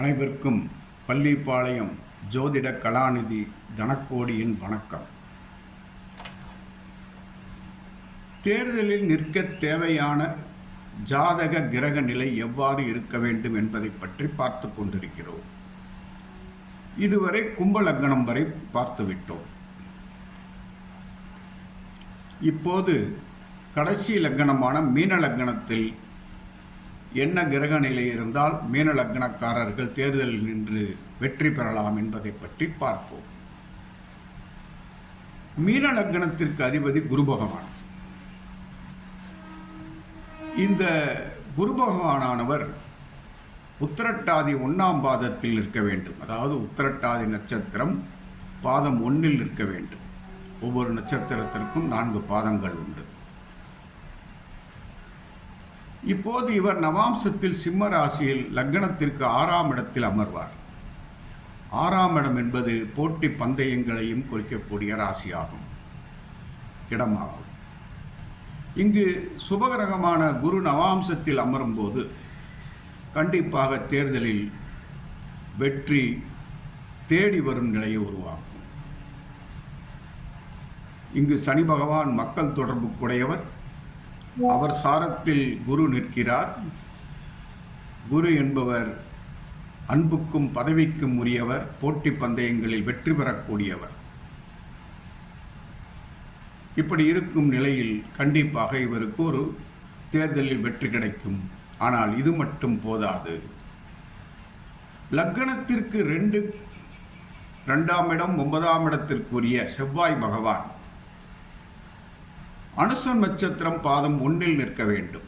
அனைவருக்கும் பள்ளிப்பாளையம் ஜோதிட கலாநிதி தனக்கோடியின் வணக்கம். தேர்தலில் நிற்க தேவையான ஜாதக கிரக நிலை எவ்வாறு இருக்க வேண்டும் என்பதை பற்றி பார்த்து கொண்டிருக்கிறோம். இதுவரை கும்பலக்னம் வரை பார்த்துவிட்டோம் இப்போது கடைசி லக்னமான மீன லக்னத்தில் என்ன கிரக நிலை இருந்தால் மீன லக்னக்காரர்கள் தேர்தலில் நின்று வெற்றி பெறலாம் என்பதை பற்றி பார்ப்போம். மீன லக்னத்திற்கு அதிபதி குரு பகவான். இந்த குரு பகவானானவர் உத்திரட்டாதி ஒன்றாம் பாதத்தில் இருக்க வேண்டும். அதாவது உத்திரட்டாதி நட்சத்திரம் பாதம் ஒன்றில் இருக்க வேண்டும். ஒவ்வொரு நட்சத்திரத்திற்கும் நான்கு பாதங்கள் உண்டு. இப்போது இவர் நவாம்சத்தில் சிம்ம ராசியில் லக்னத்திற்கு ஆறாம் இடத்தில் அமர்வார். ஆறாம் இடம் என்பது போட்டி பந்தயங்களையும் குறிக்கக்கூடிய ராசியாகும். இடமாகும். இங்கு சுபகிரகமான குரு நவாம்சத்தில் அமரும்போது கண்டிப்பாக தேர்தலில் வெற்றி தேடி வரும் நிலையை உருவாகும் இங்கு சனி பகவான் மக்கள் தொடர்புக்குடையவர். அவர் சாரத்தில் குரு நிற்கிறார். குரு என்பவர் அன்புக்கும் பதவிக்கும் உரியவர் போட்டி பந்தயங்களில் வெற்றி பெறக்கூடியவர். இப்படி இருக்கும் நிலையில் கண்டிப்பாக இவருக்கு ஒரு தேர்தலில் வெற்றி கிடைக்கும். ஆனால் இது மட்டும் போதாது. லக்கணத்திற்கு ரெண்டு ரெண்டாம் இடம் ஒன்பதாம் இடத்திற்குரிய செவ்வாய் பகவான். அனுசன் நட்சத்திரம் பாதம் ஒன்றில் நிற்க வேண்டும்.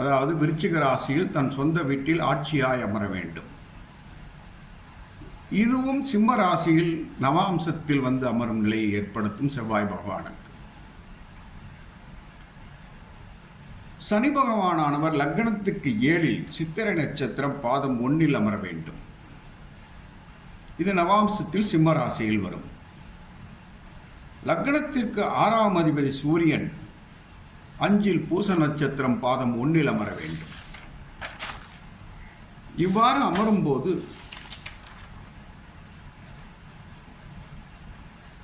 அதாவது விருச்சிக ராசியில் தன் சொந்த வீட்டில் ஆட்சியாய் அமர வேண்டும். இதுவும் சிம்ம ராசியில் நவாம்சத்தில் வந்து அமரும் நிலையை ஏற்படுத்தும் செவ்வாய் பகவானுக்கு. சனி பகவானானவர் லக்னத்துக்கு ஏழில் சித்திரை நட்சத்திரம் பாதம் ஒன்றில் அமர வேண்டும். இது நவாம்சத்தில் சிம்ம ராசியில் வரும். லக்னத்திற்கு ஆறாம் அதிபதி சூரியன் அஞ்சில் பூச நட்சத்திரம் பாதம் ஒன்றில் அமர வேண்டும். இவ்வாறு அமரும்போது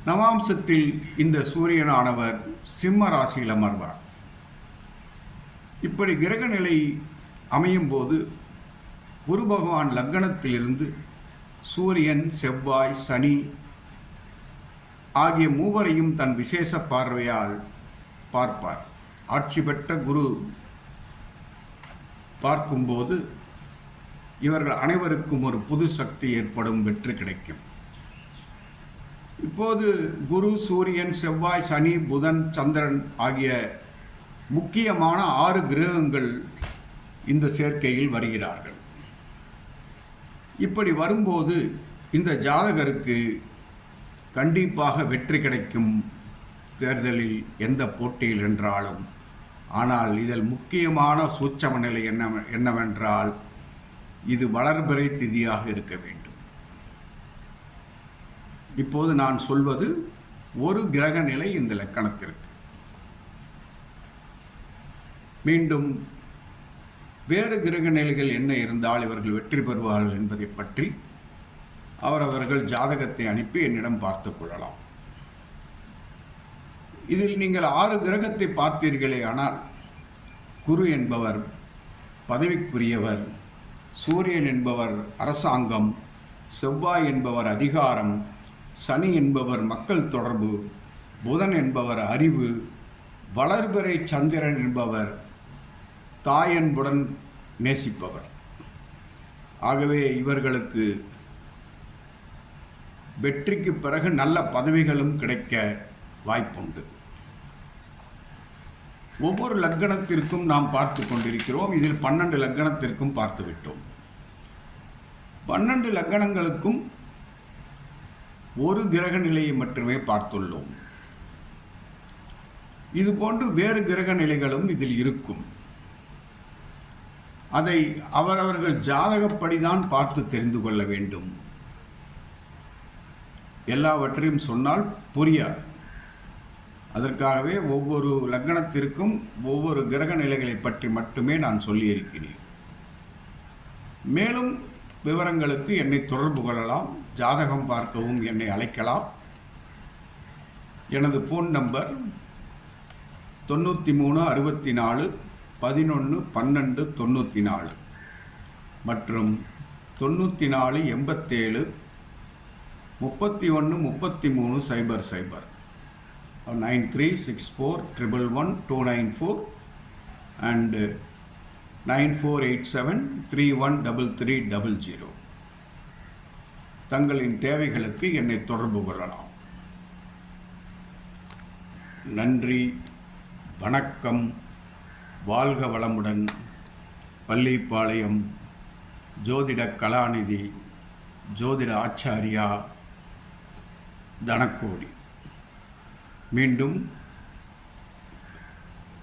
நவாம்சத்தில் இந்த சூரியனானவர் சிம்ம ராசியில் அமர்வார். இப்படி கிரக நிலை அமையும் போது குரு பகவான் லக்னத்திலிருந்து சூரியன் செவ்வாய் சனி ஆகிய மூவரையும் தன் விசேஷ பார்வையால் பார்ப்பார். ஆட்சி பெற்ற குரு பார்க்கும்போது இவர்கள் அனைவருக்கும் ஒரு புது சக்தி ஏற்படும் வெற்றி கிடைக்கும். இப்போது குரு சூரியன் செவ்வாய் சனி புதன் சந்திரன் ஆகிய முக்கியமான ஆறு கிரகங்கள் இந்த சேர்க்கையில் வருகிறார்கள். இப்படி வரும்போது இந்த ஜாதகருக்கு கண்டிப்பாக வெற்றி கிடைக்கும் தேர்தலில் எந்த போட்டியில் என்றாலும் ஆனால் இதில் முக்கியமான சூட்சம நிலை என்ன என்னவென்றால் இது வளர்பிறை திதியாக இருக்க வேண்டும். இப்போது நான் சொல்வது ஒரு கிரக நிலை இந்த லக்கணத்திற்கு. மீண்டும் வேறு கிரக நிலைகள் என்ன இருந்தால் இவர்கள் வெற்றி பெறுவார்கள் என்பதை பற்றி அவரவர்கள் ஜாதகத்தை அனுப்பி என்னிடம் பார்த்து கொள்ளலாம். இதில் நீங்கள் ஆறு கிரகத்தை பார்த்தீர்களே ஆனால் குரு என்பவர் பதவிக்குரியவர் சூரியன் என்பவர் அரசாங்கம் செவ்வாய் என்பவர் அதிகாரம் சனி என்பவர் மக்கள் தொடர்பு புதன் என்பவர் அறிவு வளர்பிறை சந்திரன் என்பவர் தாயன்புடன் நேசிப்பவர். ஆகவே இவர்களுக்கு வெற்றிக்கு பிறகு நல்ல பதவிகளும் கிடைக்க வாய்ப்புண்டு. ஒவ்வொரு லக்கணத்திற்கும் நாம் பார்த்து கொண்டிருக்கிறோம். இதில் பன்னெண்டு லக்கணத்திற்கும் பார்த்து விட்டோம். பன்னெண்டு லக்கணங்களுக்கும் ஒரு கிரக நிலையை மட்டுமே பார்த்துள்ளோம். இது போன்று வேறு கிரக நிலைகளும் இதில் இருக்கும். அதை அவரவர்கள் ஜாதகப்படிதான் பார்த்து தெரிந்து கொள்ள வேண்டும். எல்லாவற்றையும் சொன்னால் புரியாது. அதற்காகவே ஒவ்வொரு லக்னத்திற்கும் ஒவ்வொரு கிரக நிலைகளை பற்றி மட்டுமே நான் சொல்லியிருக்கிறேன். மேலும் விவரங்களுக்கு என்னை தொடர்பு கொள்ளலாம் ஜாதகம் பார்க்கவும் என்னை அழைக்கலாம். எனது ஃபோன் நம்பர் தொண்ணூற்றி மூணு அறுபத்தி நாலு பதினொன்று பன்னெண்டு தொண்ணூற்றி நாலு மற்றும் தொண்ணூற்றி நாலு எண்பத்தேழு முப்பத்தி ஒன்று முப்பத்தி மூணு சைபர் சைபர். Nine three six four triple one two nine four and nine four eight seven three one double three double zero. தங்களின் தேவைகளுக்கு என்னை தொடர்பு கொள்ளலாம். நன்றி வணக்கம் வாழ்க வளமுடன் பள்ளிப்பாளையம் ஜோதிட கலாநிதி ஜோதிட ஆச்சாரியா. தனக்கோடி. மீண்டும்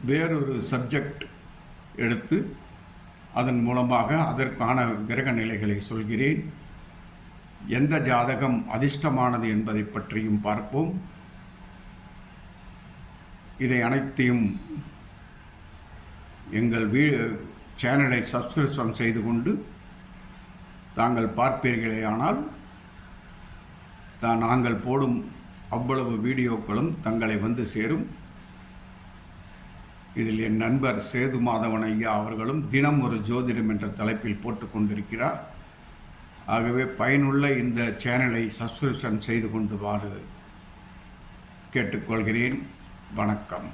வேறொரு சப்ஜெக்ட் எடுத்து அதன் மூலமாக அதற்கான கிரக நிலைகளை சொல்கிறேன். எந்த ஜாதகம் அதிர்ஷ்டமானது என்பதை பற்றியும் பார்ப்போம். இதை அனைத்தையும் எங்கள் வீ சேனலை சப்ஸ்கிரிப்ஷன் செய்து கொண்டு தாங்கள் பார்ப்பீர்களே ஆனால் தான் நாங்கள் போடும் அவ்வளவு வீடியோக்களும் தங்களை வந்து சேரும். இதில் என் நண்பர் சேது மாதவன் ஐயா அவர்களும் தினம் ஒரு ஜோதிடம் என்ற தலைப்பில் போட்டுக்கொண்டிருக்கிறார் ஆகவே பயனுள்ள இந்த சேனலை சப்ஸ்கிரிப்ஷன் செய்து கொண்டு வாரு. கேட்டுக்கொள்கிறேன். வணக்கம்.